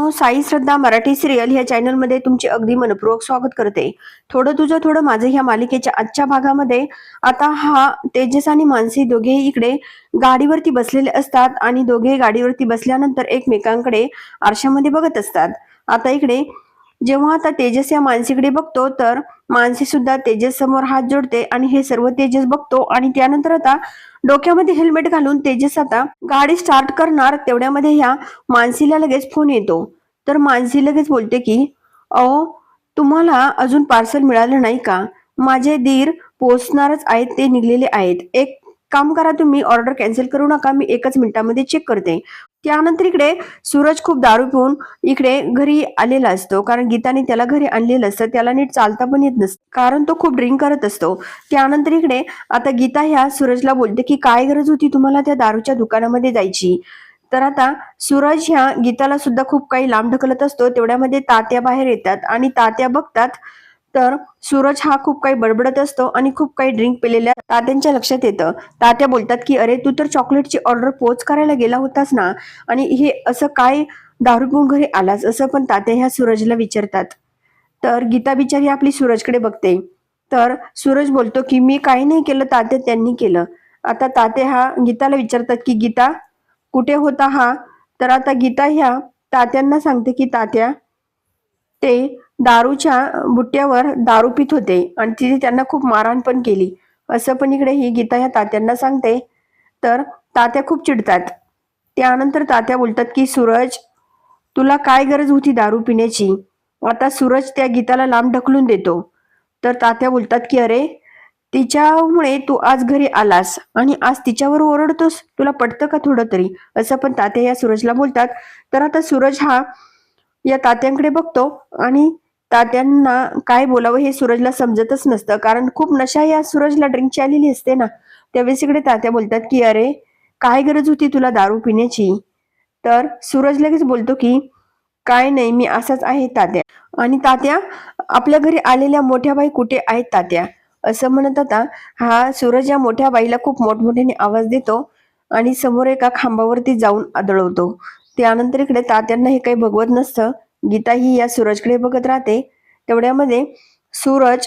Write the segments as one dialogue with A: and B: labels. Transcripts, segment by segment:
A: मित्रांनो साई श्रद्धा मराठी सिरियल ह्या चॅनलमध्ये तुमचे अगदी मनपूर्वक स्वागत करते. थोडं तुझं थोडं माझं ह्या मालिकेच्या आजच्या भागामध्ये. आता हा तेजस आणि मानसी दोघेही इकडे गाडीवरती बसलेले असतात आणि दोघे गाडीवरती बसल्यानंतर एकमेकांकडे आरशामध्ये बघत असतात. आता इकडे जेव्हा आता तेजस या मानसीकडे बघतो तर मानसी सुद्धा तेजस समोर हात जोडते आणि हे सर्व तेजस बघतो आणि त्यानंतर आता डोक्यामध्ये हेल्मेट घालून तेजस आता गाडी स्टार्ट करणार तेवढ्यामध्ये ह्या मानसीला लगेच फोन येतो. तर मानसी लगेच बोलते की अहो तुम्हाला अजून पार्सल मिळालं नाही का? माझे दीर पोचणारच आहेत ते निघलेले आहेत. एक काम करा तुम्ही ऑर्डर कॅन्सल करू नका मी एकच मिनिटामध्ये चेक करते. त्यानंतर इकडे सूरज खूप दारू पिऊन इकडे घरी आलेला असतो. कारण गीताने त्याला घरी आणलेलं असतं. त्याला नीट चालता पण येत नसतं. कारण तो खूप ड्रिंक करत असतो. त्यानंतर इकडे आता गीता ह्या सूरजला बोलते की काय गरज होती तुम्हाला त्या दारूच्या दुकानामध्ये जायची? तर आता सूरज ह्या गीताला सुद्धा खूप काही लांब ढकलत असतो. तेवढ्यामध्ये तात्या बाहेर येतात आणि तात्या बघतात तर सूरज हा खूप काही बडबडत असतो आणि खूप काही ड्रिंक पिलेल्या तात्यांच्या लक्षात येतं. तात्या बोलतात की अरे तू तर चॉकलेटची ऑर्डर पोच करायला गेला होतास ना? आणि हे असं काय दारू पिऊन घरी आलास? असं पण तात्या ह्या सूरजला विचारतात. तर गीता बिचारी आपली सूरजकडे बघते. तर सूरज बोलतो की मी काही नाही केलं तात्या त्यांनी केलं. आता तात्या हा गीताला विचारतात की गीता कुठे होता हा? तर आता गीता ह्या तात्यांना सांगते की तात्या ते दारूच्या बुट्ट्यावर दारू पित होते आणि तिथे त्यांना खूप मारहाण पण केली. असं पण इकडे ही गीता ह्या तात्यांना सांगते. तर तात्या खूप चिडतात. त्यानंतर तात्या बोलतात की सूरज तुला काय गरज होती दारू पिण्याची? आता सूरज त्या गीताला लांब ढकलून देतो. तर तात्या बोलतात की अरे तिच्यामुळे तू आज घरी आलास आणि आज तिच्यावर ओरडतोस? तुला पटतं का थोडं तरी? असं पण तात्या या सूरजला बोलतात. तर आता सूरज हा या तात्यांकडे बघतो आणि तात्यांना काय बोलावं हे सूरजला समजतच नसतं. कारण खूप नशा या सूरजला ड्रिंकची आलेली असते ना. त्यावेळेस इकडे तात्या बोलतात की अरे काय गरज होती तुला दारू पिण्याची? तर सूरज लगेच बोलतो की काय नाही मी असाच आहे तात्या. आणि तात्या आपल्या घरी आलेल्या मोठ्या बाई कुठे आहेत तात्या? असं म्हणत आता हा सूरज या मोठ्या बाईला खूप मोठमोठ्याने आवाज देतो आणि समोर एका खांबावरती जाऊन आदळवतो. त्यानंतर इकडे तात्यांना हे काही भगवत नसतं. गीता ही या सूरजकडे बघत राहते. तेवढ्यामध्ये सूरज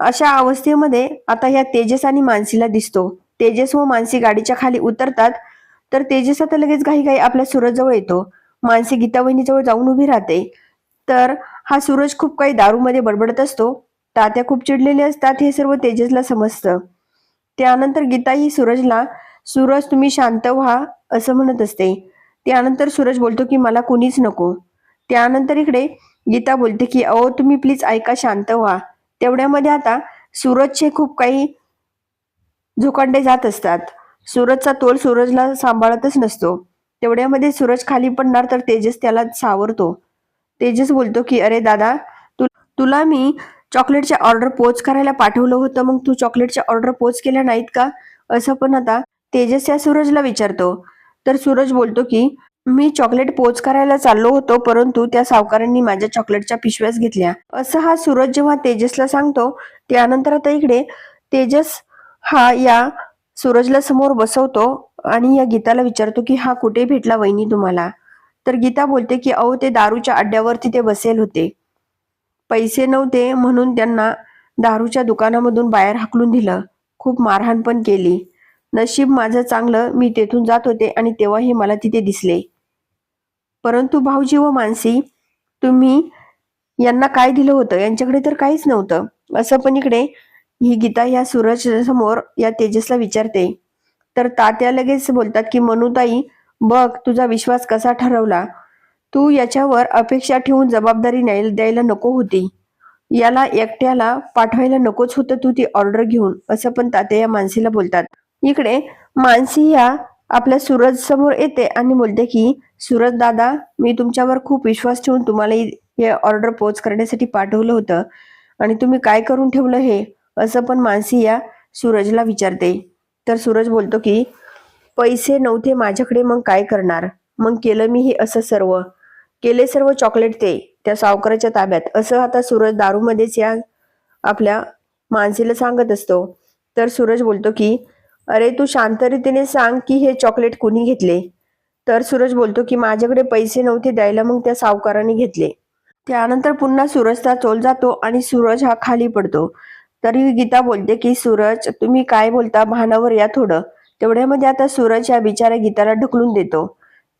A: अशा अवस्थेमध्ये आता या तेजस आणि मानसीला दिसतो. तेजस व मानसी गाडीच्या खाली उतरतात तर तेजस आता लगेच घाई घाई आपल्या सूरज जवळ येतो. मानसी गीता वहिनीजवळ जाऊन उभी राहते. तर हा सूरज खूप काही दारूमध्ये बडबडत असतो. तात्या खूप चिडलेले असतात हे सर्व तेजसला समजतं. त्यानंतर गीता ही सूरजला सूरज तुम्ही शांत व्हा असं म्हणत असते. त्यानंतर सूरज बोलतो की मला कुणीच नको. त्यानंतर इकडे गीता बोलते की अहो तुम्ही प्लीज ऐका शांत व्हा. तेवढ्यामध्ये आता सूरजचे खूप काही झोकांडे जात असतात. सूरजचा तोल सूरजला सांभाळतच नसतो. तेवढ्यामध्ये सूरज खाली पडणार तर तेजस त्याला सावरतो. तेजस बोलतो की अरे दादा तु तुला मी चॉकलेटच्या ऑर्डर पोच करायला पाठवलं होतं मग तू चॉकलेटच्या ऑर्डर पोच केल्या नाहीत का? असं पण आता तेजस या सूरजला विचारतो. तर सूरज बोलतो की मी चॉकलेट पोच करायला चाललो होतो परंतु त्या सावकारांनी माझ्या चॉकलेटच्या पिशव्याच घेतल्या. असं हा सूरज जेव्हा तेजसला सांगतो त्यानंतर आता इकडे तेजस हा या सूरजला समोर बसवतो आणि या गीताला विचारतो की हा कुठे भेटला वहिनी तुम्हाला? तर गीता बोलते की अहो ते दारूच्या अड्ड्यावरती ते बसेल होते. पैसे नव्हते म्हणून त्यांना दारूच्या दुकानामधून बाहेर हाकलून दिलं. खूप मारहाण पण केली. नशीब माझं चांगलं मी तेथून जात होते आणि तेव्हाही मला तिथे दिसले. परंतु भाऊजी व मानसी तुम्ही यांना काय दिलं होतं? यांच्याकडे तर काहीच नव्हतं. असं पण इकडे ही गीता या सूरज समोर या तेजसला विचारते. तर तात्या लगेच बोलतात की मनुताई बघ तुझा विश्वास कसा ठरवला? तू याच्यावर अपेक्षा ठेवून जबाबदारी न्याय द्यायला नको होती. याला एकट्याला पाठवायला नकोच होतं तू ती ऑर्डर घेऊन. असं पण तात्या या मानसीला बोलतात. इकडे मानसी या आपल्या सूरज समोर येते आणि बोलते की सूरज दादा मी तुमच्यावर खूप विश्वास ठेवून तुम्हाला हे ऑर्डर पोच करण्यासाठी पाठवलं होतं आणि तुम्ही काय करून ठेवलं हे? असं पण मानसी या सूरजला विचारते. तर सूरज बोलतो की पैसे नव्हते माझ्याकडे मग काय करणार? मग केलं मी हे असं सर्व. केले सर्व चॉकलेट ते त्या सावकाराच्या ताब्यात. असं आता सूरज दारूमध्येच या आपल्या मानसीला सांगत असतो. तर सूरज बोलतो की अरे तू शांत रीतीने सांग की हे चॉकलेट कुणी घेतले? तर सूरज बोलतो की माझ्याकडे पैसे नव्हते द्यायला मग त्या सावकाराने घेतले. त्यानंतर पुन्हा सूरजचा चोल जातो आणि सूरज हा खाली पडतो. तरी गीता बोलते की सूरज तुम्ही काय बोलता? भानावर या थोडं. तेवढ्यामध्ये आता सूरज या बिचाऱ्या गीताला ढकलून देतो.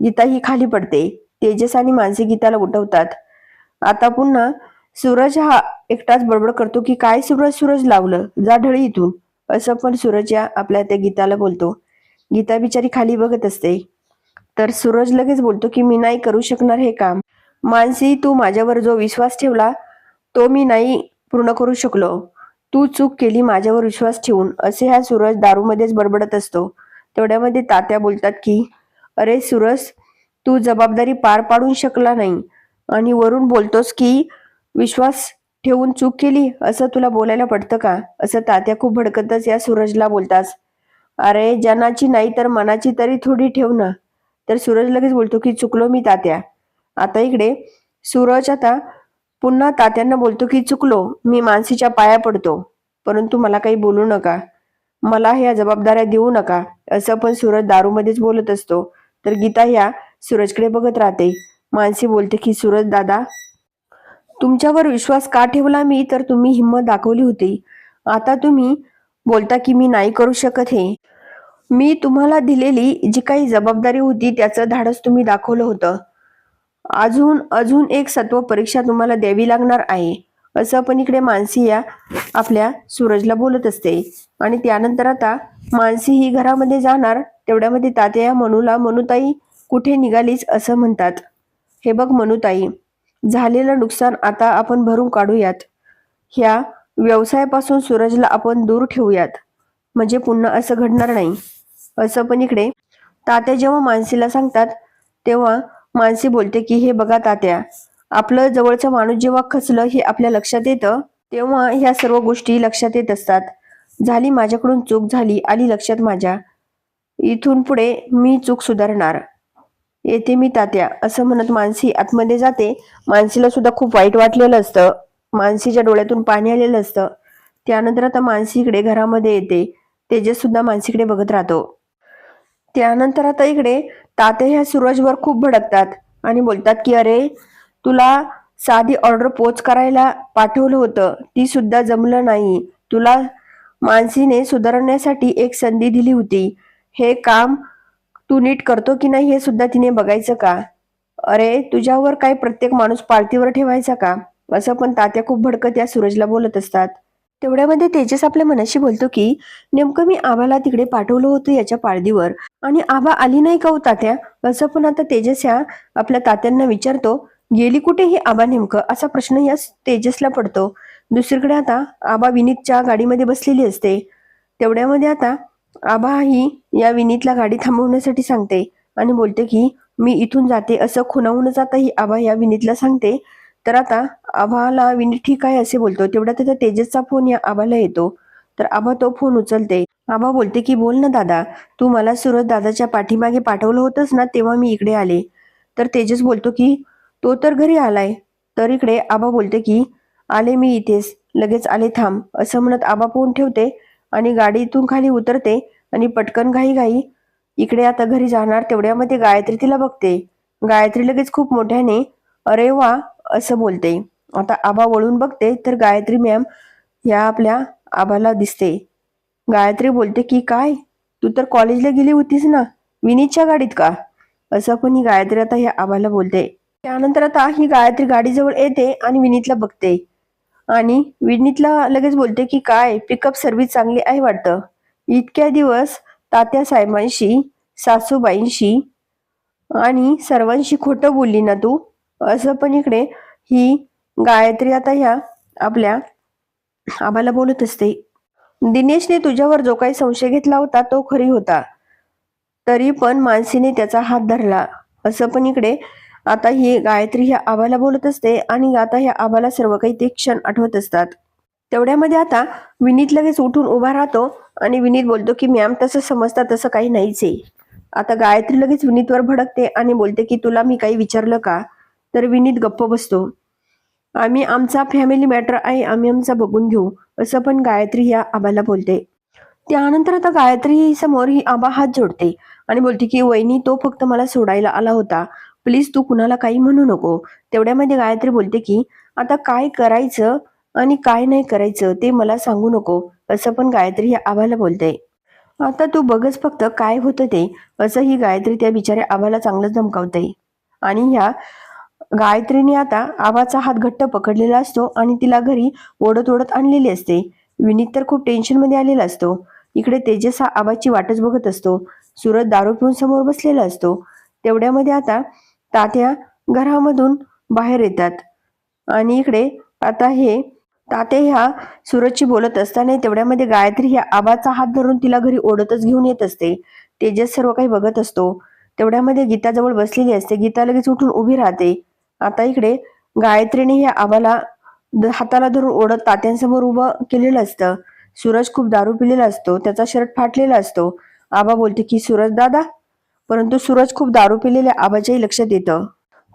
A: गीता ही खाली पडते. तेजस आणि मानसी गीताला उठवतात. आता पुन्हा सूरज हा एकटाच बडबड करतो की काय सूरज सूरज लावलं? जा ढळी इथून. असं पण सूरज या आपल्या त्या गीताला बोलतो. गीता बिचारी खाली बघत असते. तर सूरज लगेच बोलतो की मी नाही करू शकणार हे काम. मानसी तू माझ्यावर जो विश्वास ठेवला तो मी नाही पूर्ण करू शकलो. तू चूक केली माझ्यावर विश्वास ठेवून. असे हा सूरज दारूमध्येच बडबडत असतो. तेवढ्यामध्ये तात्या बोलतात की अरे सूरज तू जबाबदारी पार पाडू शकला नाही आणि वरून बोलतोस की विश्वास ठेवून चूक केली? असं तुला बोलायला पडतं का? असं तात्या खूप भडकतच या सूरजला बोलतास अरे जनाची नाही तर मनाची तरी थोडी ठेव ना. तर सूरज लगेच बोलतो की चुकलो मी तात्या. आता इकडे सूरज आता पुन्हा तात्यांना बोलतो की चुकलो मी मानसीच्या पाया पडतो. परंतु मला काही बोलू नका. मला ह्या जबाबदाऱ्या देऊ नका. असं पण सूरज दारूमध्येच बोलत असतो. तर गीता ह्या सूरजकडे बघत राहते. मानसी बोलते की सूरज दादा तुमच्यावर विश्वास का ठेवला मी? तर तुम्ही हिंमत दाखवली होती. आता तुम्ही बोलता की मी नाही करू शकत हे. मी तुम्हाला दिलेली जी काही जबाबदारी होती त्याचं धाडस तुम्ही दाखवलं होतं. अजून अजून एक सत्व परीक्षा तुम्हाला द्यावी लागणार आहे. असं पण इकडे मानसी या आपल्या सूरजला बोलत असते. आणि त्यानंतर आता मानसी ही घरामध्ये जाणार तेवढ्यामध्ये तात्या मनूला मनुताई कुठे निघालीच असं म्हणतात. हे बघ मनुताई झालेलं नुकसान आता आपण भरून काढूयात. ह्या व्यवसायापासून सूरजला आपण दूर ठेवूयात. म्हणजे पुन्हा असं घडणार नाही. असं पण इकडे तात्या जेव्हा मानसीला सांगतात तेव्हा मानसी बोलते की हे बघा तात्या आपलं जवळचं माणूस जेव्हा खचलं हे आपल्या लक्षात येतं तेव्हा ह्या सर्व गोष्टी लक्षात येत असतात. झाली माझ्याकडून चूक झाली आली लक्षात माझ्या. इथून पुढे मी चूक सुधारणार. येते मी तात्या असं म्हणत मानसी आतमध्ये जाते. मानसीला सुद्धा खूप वाईट वाटलेलं असतं. मानसीच्या डोळ्यातून पाणी आलेलं असतं. त्यानंतर आता मानसी इकडे घरामध्ये येते. तेजस सुद्धा मानसीकडे बघत राहतो. त्यानंतर आता इकडे तात्या ह्या सूरजवर खूप भडकतात आणि बोलतात की अरे तुला साधी ऑर्डर पोच करायला पाठवलं होतं. ती सुद्धा जमलं नाही. तुला मानसीने सुधारण्यासाठी एक संधी दिली होती. हे काम तू नीट करतो की नाही हे सुद्धा तिने बघायचं का? अरे तुझ्यावर काय प्रत्येक माणूस पाळतीवर ठेवायचा का? असं पण तात्या खूप भडकत या सूरजला बोलत असतात. तेवढ्यामध्ये तेजस आपल्या मनाशी बोलतो की नेमकं मी आबाला तिकडे पाठवलं होतं याच्या पाळदीवर आणि आबा आली नाही का हो तात्या? असं पण आता तेजस ह्या आपल्या तात्यांना विचारतो गेली कुठे ही आबा नेमकं? असा प्रश्न या तेजसला पडतो. दुसरीकडे आता आबा विनीतच्या गाडीमध्ये बसलेली असते. तेवढ्यामध्ये आता आबा ही या विनीतला गाडी थांबवण्यासाठी सांगते आणि बोलते की मी इथून जाते असं खुणावूनच आता ही आबा या विनीतला सांगते. तर आता आभाला विनीत ठीक आहे असे बोलतो. तेवढा त्याचा तेजसचा फोन या आबाला येतो. तर आबा तो फोन उचलते. आबा बोलते की बोल ना दादा. तू मला सुरत दादाच्या पाठीमागे पाठवलं होतंस ना तेव्हा मी इकडे आले. तर तेजस बोलतो की तो तर घरी आलाय. तर इकडे आबा बोलते की आले मी इथेच. लगेच आले थांब. असं म्हणत आबा फोन ठेवते. आणि गाडीतून खाली उतरते आणि पटकन घाई घाई इकडे आता घरी जाणार तेवढ्यामध्ये गायत्री तिला बघते. गायत्री लगेच खूप मोठ्याने अरे वा असं बोलते. आता आबा वळून बघते तर गायत्री मॅम या आपल्या आबाला दिसते. गायत्री बोलते की काय? तू तर कॉलेजला गेली होतीस ना? विनीतच्या गाडीत का? असं पण ही गायत्री आता ह्या आबाला बोलते. त्यानंतर आता ही गायत्री गाडीजवळ येते आणि विनीतला बघते. आणि विनीतला लगेच बोलते की काय? पिकअप सर्व्हिस चांगली आहे वाटतं? इतक्या दिवस तात्या साहेबांशी सासूबाईंशी आणि सर्वांशी खोटं बोलली ना तू? असं पण इकडे ही गायत्री आता ह्या आपल्या आम्हाला बोलत असते. दिनेशने तुझ्यावर जो काही संशय घेतला होता तो खरी होता. तरी पण मानसीने त्याचा हात धरला. असं पण इकडे आता ही गायत्री ह्या आबाला बोलत असते आणि आता ह्या आबाला सर्व काही ते क्षण आठवत असतात. तेवढ्यामध्ये आता विनीत लगेच उठून उभा राहतो आणि विनीत बोलतो की मॅम तसं समजता तसं काही नाहीच. आहे आता गायत्री लगेच विनीतवर भडकते आणि बोलते की तुला मी काही विचारलं का? तर विनीत गप्प बसतो. आम्ही आमचा फॅमिली मॅटर आहे आम्ही आमचा बघून घेऊ असं पण गायत्री ह्या आबाला बोलते. त्यानंतर आता गायत्री समोर ही आबा हात जोडते आणि बोलते की वहिनी तो फक्त मला सोडायला आला होता. प्लीज तू कुणाला काही म्हणू नको. तेवढ्यामध्ये गायत्री बोलते की आता काय करायचं आणि काय नाही करायचं ते मला सांगू नको असं पण गायत्री या आबाला बोलते. आता तू बघच फक्त काय होतं ते असं ही गायत्री त्या बिचाऱ्या आबाला चांगलंच धमकावते. आणि ह्या गायत्रीने आता आबाचा हात घट्ट पकडलेला असतो आणि तिला घरी ओढत ओढत आणलेली असते. विनीत तर खूप टेन्शनमध्ये आलेला असतो. इकडे तेजस हा आबाची वाटच बघत असतो. सुरत दारू पिऊन समोर बसलेला असतो. तेवढ्यामध्ये आता तात्या घरामधून बाहेर येतात. आणि इकडे आता हे ताते ह्या सूरजशी बोलत असताना तेवढ्यामध्ये गायत्री ह्या आबाचा हात धरून तिला घरी ओढतच घेऊन येत असते. तेजस सर्व काही बघत असतो. तेवढ्यामध्ये गीताजवळ बसलेली असते. गीता लगेच उठून उभी राहते. आता इकडे गायत्रीने ह्या आबाला हाताला धरून ओढत तात्यांसमोर उभं केलेलं असतं. सूरज खूप दारू पिलेला असतो. त्याचा शर्ट फाटलेला असतो. आबा बोलते की सूरज दादा परंतु सूरज खूप दारू पिलेल्या आबाच्याही लक्षात येतं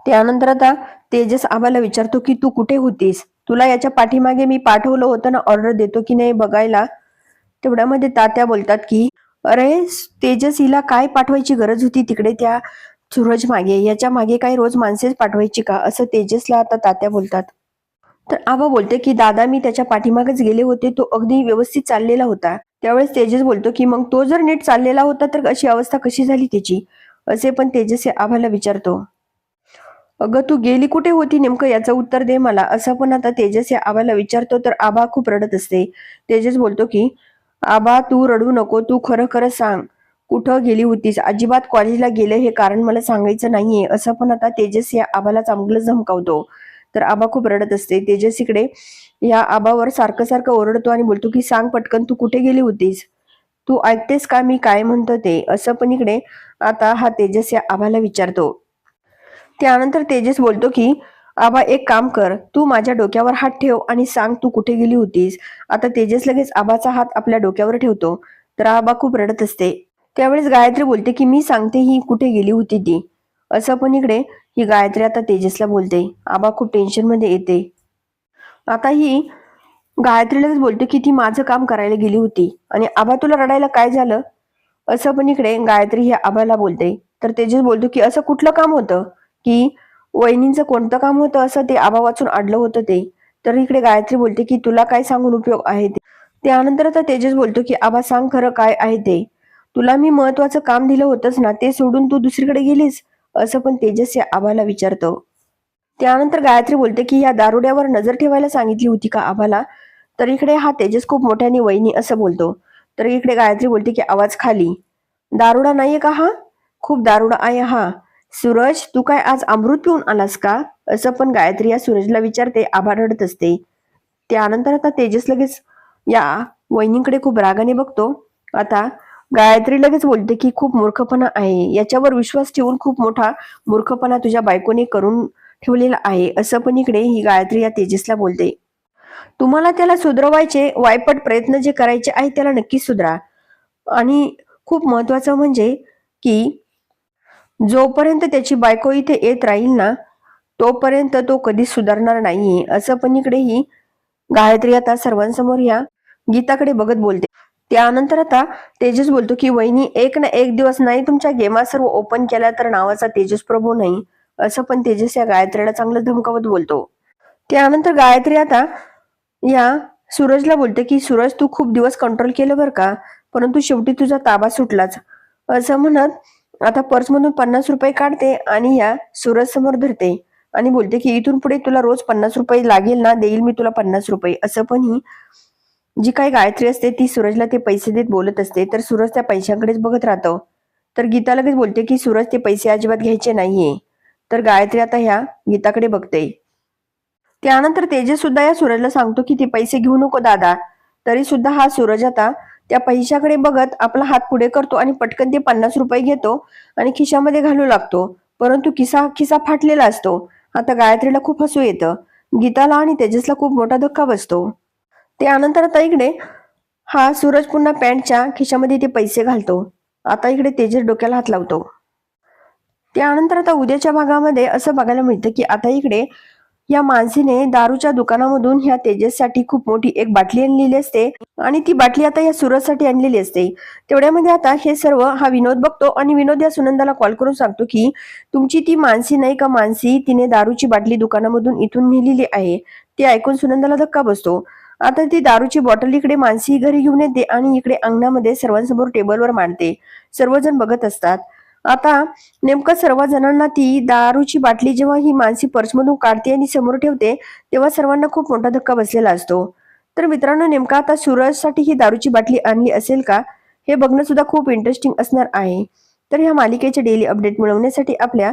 A: त्यानंतर आता तेजस आबाला विचारतो की तू कुठे होतीस? तुला याच्या पाठीमागे मी पाठवलं होतं ना ऑर्डर देतो की नाही बघायला? तेवढ्यामध्ये तात्या बोलतात की अरे तेजस हिला काय पाठवायची गरज होती तिकडे त्या सूरज मागे? याच्या मागे काही रोज माणसेच पाठवायची का? असं तेजसला आता तात्या बोलतात. तर आबा बोलते की दादा मी त्याच्या पाठीमागच गेले होते. तो अगदी व्यवस्थित चाललेला होता. त्यावेळेस तेजस बोलतो की मग तो जर नीट चाललेला होता तर अशी अवस्था कशी झाली त्याची? असे पण तेजस आभाला विचारतो. अगं तू गेली कुठे होती नेमकं? याचं उत्तर दे मला. असं पण आता तेजस या आबाला विचारतो तर आबा खूप रडत असते. तेजस बोलतो की आबा तू रडू नको तू खरं खरं सांग. कुठं गेली होतीस? अजिबात कॉलेजला गेलं हे कारण मला सांगायचं नाहीये. असं पण आता तेजस या आबाला चांगलं धमकावतो. तर आबा खूप रडत असते. तेजसीकडे या आबावर सारखं सारखं ओरडतो आणि बोलतो की सांग पटकन तू कुठे गेली होतीस? तू ऐकतेस का मी काय म्हणतो ते? असं पण इकडे आता हा तेजस या आबाला विचारतो. त्यानंतर तेजस बोलतो की आबा एक काम कर. तू माझ्या डोक्यावर हात ठेव आणि सांग तू कुठे गेली होतीस. आता तेजस लगेच आबाचा हात आपल्या डोक्यावर ठेवतो. तर आबा खूप रडत असते. त्यावेळेस गायत्री बोलते की मी सांगते ही कुठे गेली होती ती? असं पण इकडे ही गायत्री आता तेजसला बोलते. आबा खूप टेन्शनमध्ये येते. आता ही गायत्रीलाच बोलते की ती माझं काम करायला गेली होती. आणि आबा तुला रडायला काय झालं? असं पण इकडे गायत्री ही आबाला बोलते. तर तेजस बोलतो की असं कुठलं काम होतं? की वहिनींचं कोणतं काम होतं? असं ते आबा वाचून अडलं होतं ते. तर इकडे गायत्री बोलते की तुला काय सांगून उपयोग आहे ते? त्यानंतर आता तेजस बोलतो की आबा सांग खरं काय आहे ते. तुला मी महत्वाचं काम दिलं होतंच ना ते सोडून तू दुसरीकडे गेलीस? असं पण तेजस या आबाला विचारतो. त्यानंतर गायत्री बोलते की या दारुड्यावर नजर ठेवायला सांगितली होती का आबाला? तर इकडे हा तेजस खूप मोठ्याने वहिनी असं बोलतो. तर इकडे गायत्री बोलते की आवाज खाली. दारुडा नाहीये का हा? खूप दारुडा आहे हा. सूरज तू काय आज अमृत पिऊन आलास का? असं पण गायत्री या सूरजला विचारते आभा रडत असते. त्यानंतर आता तेजस लगेच या वहिनीकडे खूप रागाने बघतो. आता गायत्री लगेच बोलते की खूप मूर्खपणा आहे. याच्यावर विश्वास ठेवून खूप मोठा मूर्खपणा तुझ्या बायकोने करून ठेवलेला आहे. असं पण इकडे ही गायत्री या तेजसला बोलते. तुम्हाला त्याला सुधरवायचे वायपट प्रयत्न जे करायचे आहे त्याला नक्कीच सुधरा. आणि खूप महत्वाचं म्हणजे की जोपर्यंत त्याची बायको इथे येत राहील ना तोपर्यंत तो कधीच सुधारणार नाहीये. असं पण इकडे ही गायत्री आता सर्वांसमोर या गीताकडे बघत बोलते. त्यानंतर आता तेजस बोलतो की वहिनी एक ना एक दिवस नाही तुमच्या गेमा सर्व ओपन केल्या तर नावाचा तेजस प्रभू नाही. असं पण तेजस या गायत्रीला चांगलं धमकावत बोलतो. त्यानंतर गायत्री आता या सूरजला बोलते की सूरज तू खूप दिवस कंट्रोल केलं बरं का? परंतु शेवटी तुझा ताबा सुटलाच. असं म्हणत आता पर्समधून पन्नास रुपये काढते आणि या सूरज समोर धरते आणि बोलते की इथून पुढे तुला रोज पन्नास रुपये लागेल ना? देईल मी तुला पन्नास रुपये. असं पण ही जी काही गायत्री असते ती सूरजला ते पैसे देत बोलत असते तर सूरज त्या पैशांकडेच बघत राहतो. तर गीता लगेच बोलते की सूरज ते पैसे अजिबात घ्यायचे नाहीये. तर गायत्री आता ह्या गीताकडे बघते. त्यानंतर तेजस सुद्धा या सूरजला सांगतो की ते पैसे घेऊ नको दादा. तरी सुद्धा हा सूरज आता त्या पैशाकडे बघत आपला हात पुढे करतो आणि पटकन ते पन्नास रुपये घेतो आणि खिशामध्ये घालू लागतो. परंतु खिसा खिसा फाटलेला असतो. आता गायत्रीला खूप हसू येतं. गीताला आणि तेजसला खूप मोठा धक्का बसतो. त्यानंतर आता इकडे हा सूरज पुन्हा पॅन्टच्या खिशामध्ये ते पैसे घालतो. आता इकडे तेजस डोक्याला हात लावतो. त्यानंतर आता उद्याच्या भागामध्ये असं बघायला मिळतं की आता इकडे या माणसीने दारूच्या दुकानामधून ह्या तेजससाठी खूप मोठी एक बाटली आणलेली असते आणि ती बाटली आता या सूरजसाठी आणलेली असते. तेवढ्यामध्ये आता हे सर्व हा विनोद बघतो आणि विनोद या सुनंदाला कॉल करून सांगतो की तुमची ती मानसी नाही का मानसी तिने दारूची बाटली दुकानामधून इथून नेलेली आहे. ते ऐकून सुनंदाला धक्का बसतो. आता ती दारूची बॉटल इकडे मानसी घरी घेऊन येते आणि इकडे अंगणामध्ये सर्वांसमोर टेबलवर मांडते. सर्वजण बघत असतात. आता नेमकं सर्व जणांना ती दारूची बाटली जेव्हा ही मानसी पर्समधून काढते आणि समोर ठेवते तेव्हा सर्वांना खूप मोठा धक्का बसलेला असतो. तर मित्रांनो नेमका आता सूरजसाठी ही दारूची बाटली आणली असेल का? हे बघणं सुद्धा खूप इंटरेस्टिंग असणार आहे. तर ह्या मालिकेचे डेली अपडेट मिळवण्यासाठी आपल्या